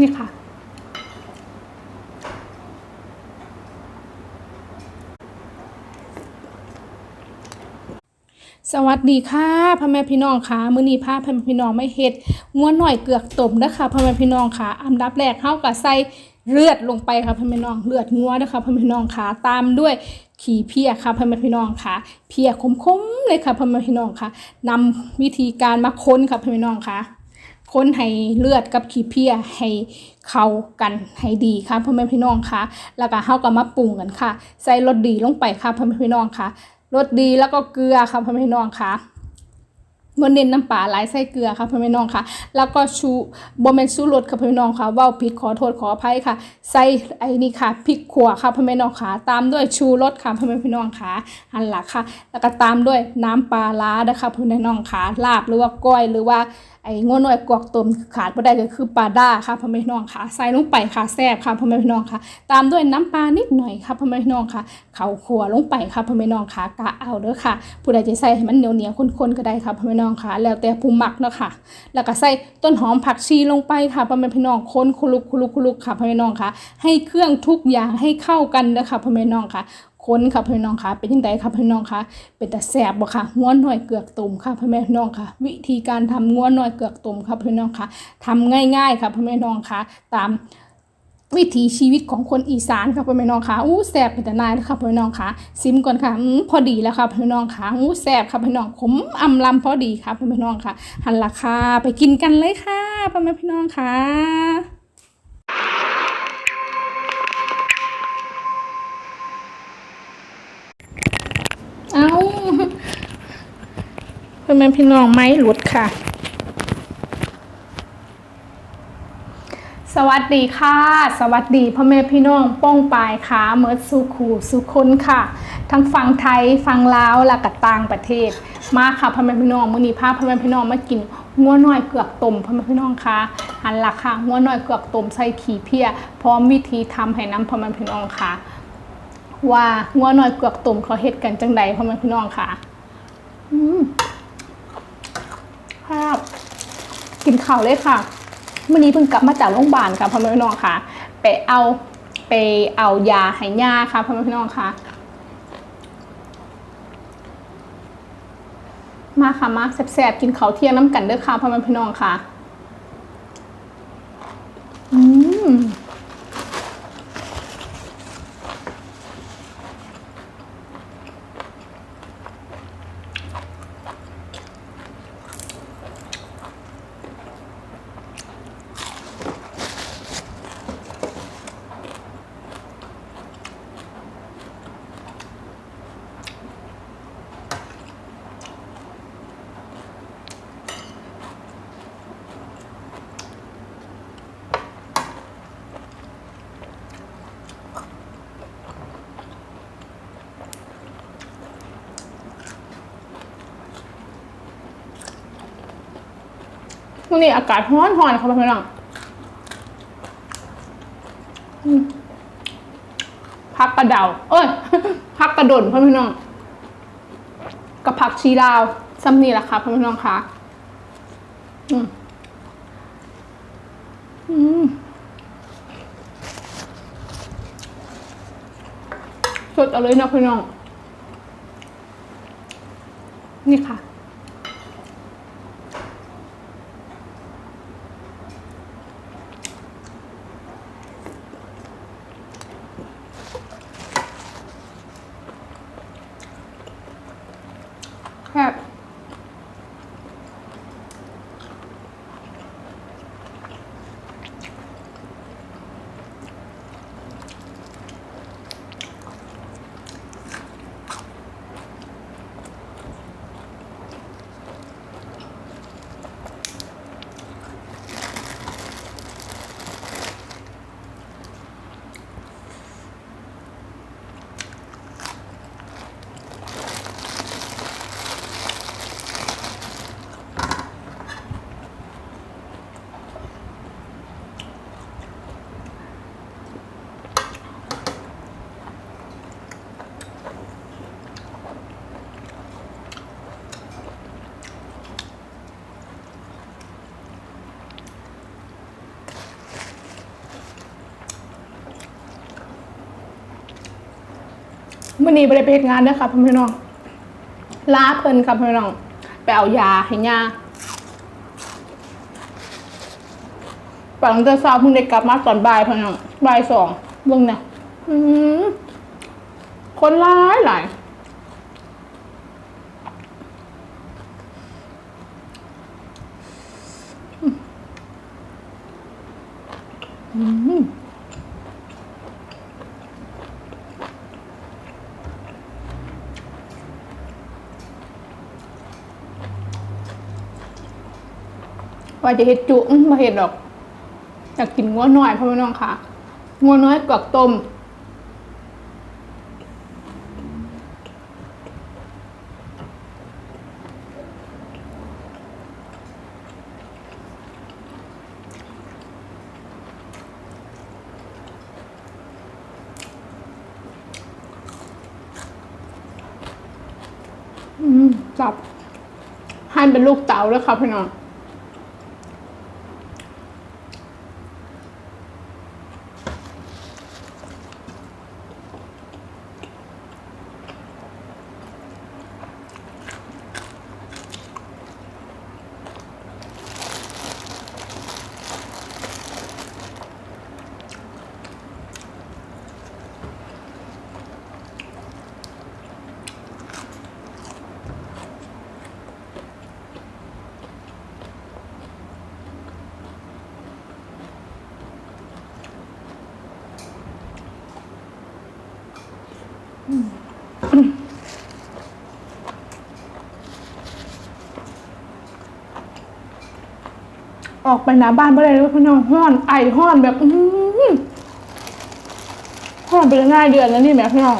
นี่ค่ะ สวัสดีค่ะพ่อแม่พี่น้องค่ะมื้อนี้พาพ่อแม่พี่น้องไม่เฮ็ดงัวหน่อยเกือกต้มนะคะพ่อแม่พี่น้องค่ะ อันดับแรกเฮาก็ใส่เลือดลงไปค่ะพ่อแม่พี่น้องเลือดงัวนะคะพ่อแม่พี่น้องค่ะตามด้วยขี้เพียค่ะพ่อแม่พี่น้องค่ะ เพียคมๆเลยค่ะพ่อแม่พี่น้องค่ะนำวิธีการมาค้นค่ะพ่อแม่พี่น้องค่ะ คนให้เลือดกับขี้เพียให้เข้ากันให้ดีค่ะพ่อแม่พี่น้องค่ะแล้วก็เฮาก็มาปรุงกันค่ะ ใส่รสดีลงไปค่ะพ่อแม่พี่น้องค่ะรสดีแล้วก็เกลือค่ะพ่อแม่พี่น้องค่ะบนเน้นน้ำปลาหลายใส่เกลือค่ะพ่อแม่พี่น้องค่ะ แล้วก็ชูบะเมนชูรสค่ะพ่อแม่พี่น้องค่ะเว้าผิดขอโทษขออภัยค่ะ ใส่ไอ้นี่ค่ะพริกขั่วค่ะพ่อแม่พี่น้องค่ะ ตามด้วยชูรสค่ะพ่อแม่พี่น้องค่ะอันหลักค่ะ แล้วก็ตามด้วยน้ำปลาร้านะคะพ่อแม่พี่น้องค่ะลาบหรือว่าก้อยหรือว่าไอ้งัวน้อยกวกต้มขาดบ่ได้ก็คือปลาด้าค่ะพ่อแม่พี่น้องค่ะใส่ลงไปค่ะแซ่บค่ะพ่อแม่พี่น้องค่ะ ตามด้วยน้ำปลานิดหน่อยค่ะพ่อแม่พี่น้องค่ะเขาขัวลงไปค่ะพ่อแม่พี่น้องค่ะกะเอาเด้อค่ะ ผู้ใดจะใส่ให้มันเหนียวเหนียวข้นๆก็ได้ค่ะพ่อแม่พี่น้องค่ะ แล้วแต่ผู้มักเนาะค่ะ แล้วก็ใส่ต้นหอมผักชีลงไปค่ะพ่อแม่พี่น้องคนคุลุกคุลุกคุลุกค่ะพ่อแม่พี่น้องค่ะ ให้เครื่องทุกอย่างให้เข้ากันเด้อค่ะพ่อแม่พี่น้องค่ะ คนค่ะพี่น้องค่ะเป็นยังไงค่ะพี่น้องค่ะเป็นแต่แสบบ่ค่ะงัวนหน่อยเกือกตุ่มค่ะพ่อแม่พี่น้องค่ะ วิธีการทำงัวนหน่อยเกือกตุ่มค่ะพี่น้องค่ะทำง่าย ๆ ค่ะพ่อแม่พี่น้องค่ะ ตามวิถีชีวิตของคนอีสานค่ะพ่อแม่พี่น้องค่ะอู้แสบเป็นแต่นายเลยค่ะพ่อแม่พี่น้องค่ะ ซิมก่อนค่ะอืมพอดีแล้วค่ะพ่อแม่พี่น้องค่ะอู้แสบค่ะพี่น้องขมอำลำพอดีค่ะพ่อแม่พี่น้องค่ะ หันราคาไปกินกันเลยค่ะพ่อแม่พี่น้องค่ะ พ่อแม่พี่น้องไม้หลุดค่ะ สวัสดีค่ะ สวัสดีพ่อแม่พี่น้องป้องปายค่ะเมิดสุขูสุคนค่ะ ทั้งฝั่งไทยฝั่งลาวและก็ต่างประเทศ มาค่ะพ่อแม่พี่น้องมื้อนี้พาพ่อแม่พี่น้องมากินงัวน้อยเกือกต้มพ่อแม่พี่น้องค่ะหันหลักค่ะงัวน้อยเกือกต้มใส่ขี้เพียพร้อมวิธีทำให้น้ำพ่อแม่พี่น้องค่ะ ว่างัวน้อยเกือกตุ่มเขาเฮ็ดกันจังใดพ่อแม่พี่น้องค่ะอืม ภาพ กินข่าวเลยค่ะเมื่อนี้เพิ่งกลับมาจากโรงพยาบาลค่ะพ่อแม่พี่น้องค่ะ ไปเอาไปเอายาให้ย่าค่ะพ่อแม่พี่น้องค่ะ มาค่ะมาแซ่บๆกินข้าวเที่ยงน้ำกันเด้อค่ะพ่อแม่พี่น้องค่ะ อืม วันนี้อากาศร้อนร้อนค่ะพี่น้องพักกระเดา เอ้ยพักกระดนพ่อพี่น้องกับผักชีลาวซ้ำนี่แหละค่ะพ่อพี่น้องค่ะอืมอืมสดเอาเลยนะพี่น้อง นี่ค่ะ วันนี้ไปได้ไปเฮ็ดงานเด้อค่ะพ่อพี่น้องลาเพิ่นค่ะพ่อพี่น้องไปเอายาให้ย่าปังแต่เช้าเพิ่งได้กลับมาตอนบ่ายพ่อพี่น้องบ่ายสองเบิ่งนะอืมคนหลายหลาย ว่าจะเห็ดจุอื้อมาเห็ดดอกอยากกินงัวน้อยพ่อแม่น้องค่ะงัวน้อยกวักต้มอืมจับให้เป็นลูกเต๋าแล้วค่ะพี่น้อง ออกไปหน้าบ้านไม่ได้เลยพี่น้องห้อนไอห้อนแบบ อือหือห้อนไปง่ายเดือนแล้วนี่แม่พี่น้อง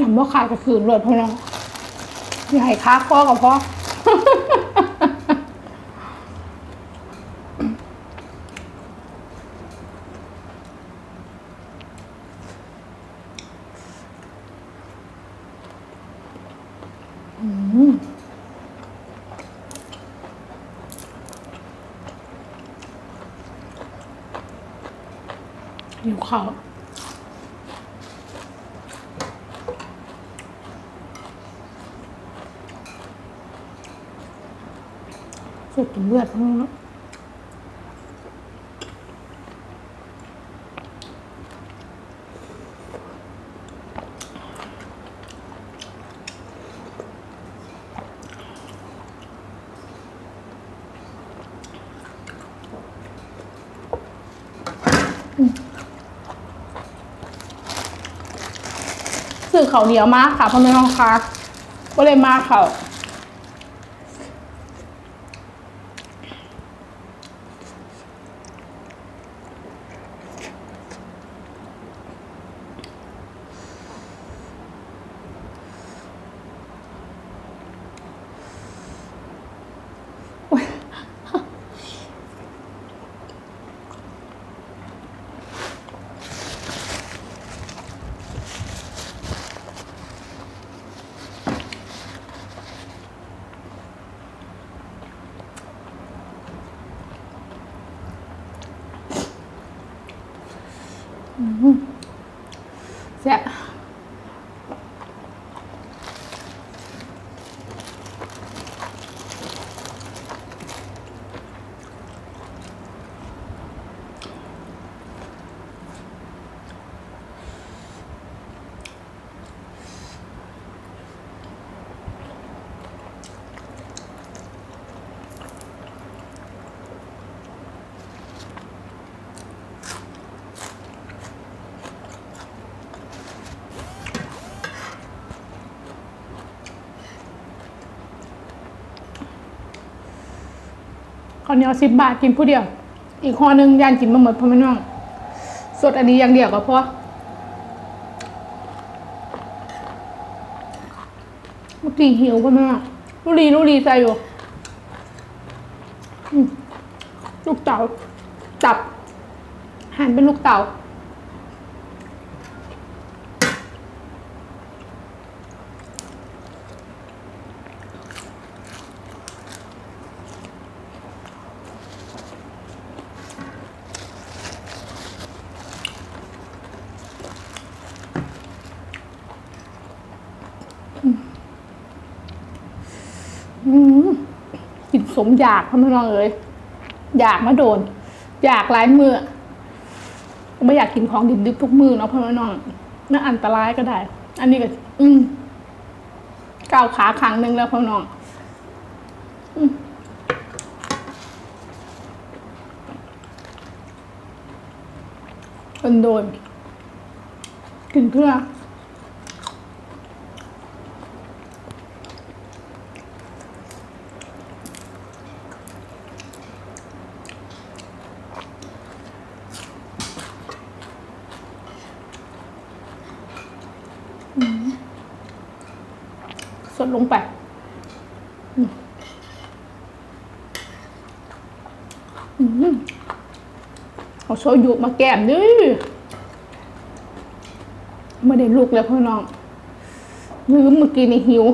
ยำว่าขายกระคืนเลยพ่อน้องยาให้ค้าคอกับพ่อ หิวข้าวสุดถึงเลือดพวกนี้น สื่อเขาวเหนียวมากค่ะพ่อแม่น้องค่ะก็เลยมาเขา แข้าวเหนียวสิบบาทกินผู้เดียว อีกห่อหนึ่งยานกินมาหมดพ่อแม่น้องสดอันนี้อย่างเดียวก็พอเมื่อกี้หิวพ่อแม่ลูกรีลูกรีใส่อยู่ลูกเต๋าจับหั่นเป็นลูกเต๋า กินสมอยากพ่อแม่น้องเอ้ยอยากมาโดน อยากหลายมือไม่อยากกินของดิบๆทุกมือเนาะพ่อแม่น้องน่าอันตรายก็ได้ อันนี้ก็ อืมก้าวขาครั้งหนึ่งแล้วพ่อน้องอืมเป็นโดนกินเพื่อ ส ดลงไปอืมอืมเอาโชยุมาแก้มดิไม่ได้ลูกแล้วพ่อน้องลืมเมื่อกี้นี่หิว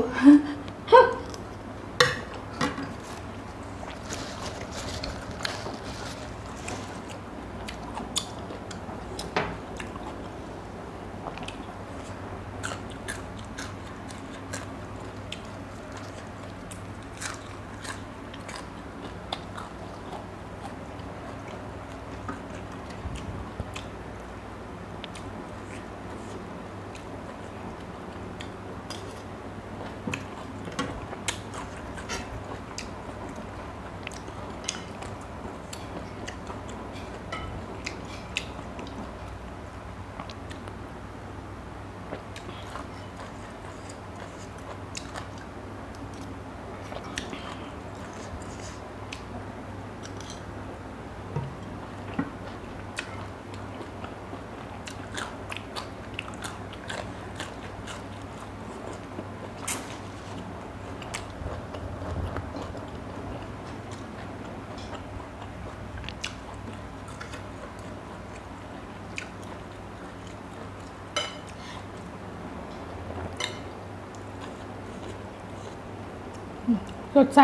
สดใส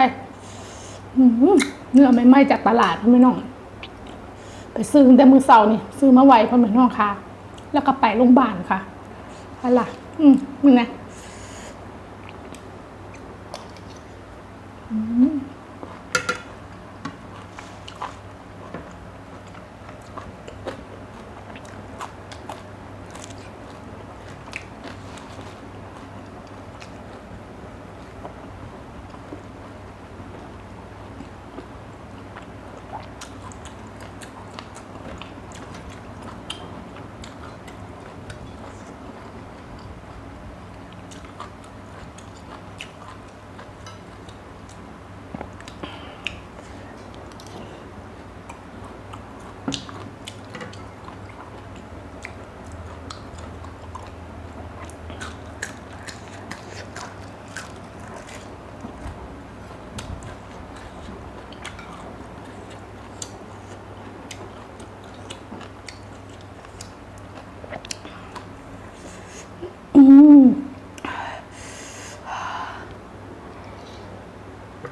เนื้อไม่ไหม้จากตลาดพ่อแม่น้อง ไปซื้อแต่มือเสานี่ซื้อมาไวพ่อแม่น้องค่ะ แล้วก็ไปโรงพยาบาลค่ะอะไรล่ะอืมมึงนะอืม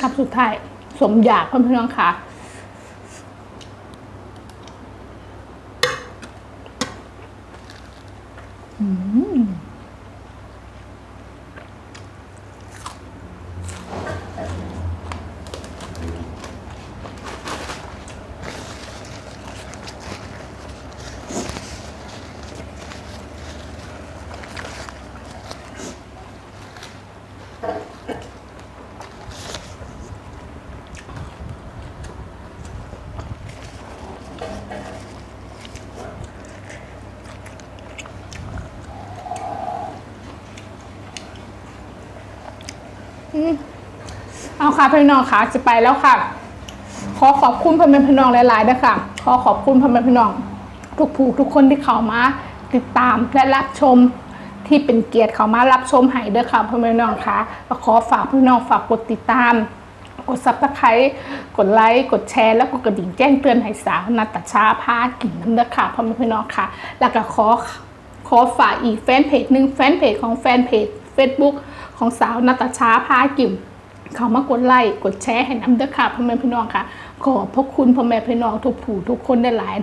ครับสุดท้ายสมอยากเพ่อพี่น้องค่ะ อืม อืมเอาค่ะพี่น้องค่ะจะไปแล้วค่ะ ขอขอบคุณพ่อแม่พี่น้องหลายๆด้วยค่ะ ขอขอบคุณพ่อแม่พี่น้อง ทุกผู้ทุกคนที่เข้ามาติดตามและรับชมที่เป็นเกียรติเข้ามารับชมให้ด้อค่ะพ่อแม่พี่น้องค่ะขอฝากพี่น้องฝากกดติดตาม กดซับสไครต์กดไลค์กดแชร์แล้วก็กระดิ่งแจ้งเตือนให้สาวนัตชาพากินน้ำเด้อค่ะพ่อแม่พี่น้องค่ะ แล้วก็ขอขอฝากอีกแฟนเพจหนึ่งแฟนเพจของแฟนเพจ Facebook ของสาวนัตชาพากิม เขามากดไลค์กดแชร์ให้น้ำเด้อค่ะพ่อแม่พี่น้องค่ะ ขอพระคุณพ่อแม่พี่น้องทุกผู้ทุกคนได้หลาย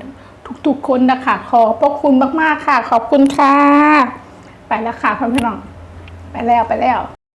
ทุกๆคนนะคะขอพระคุณมากๆค่ะ ขอบคุณค่ะ ไปแล้วค่ะพ่อแม่พี่น้อง ไปแล้วไปแล้ว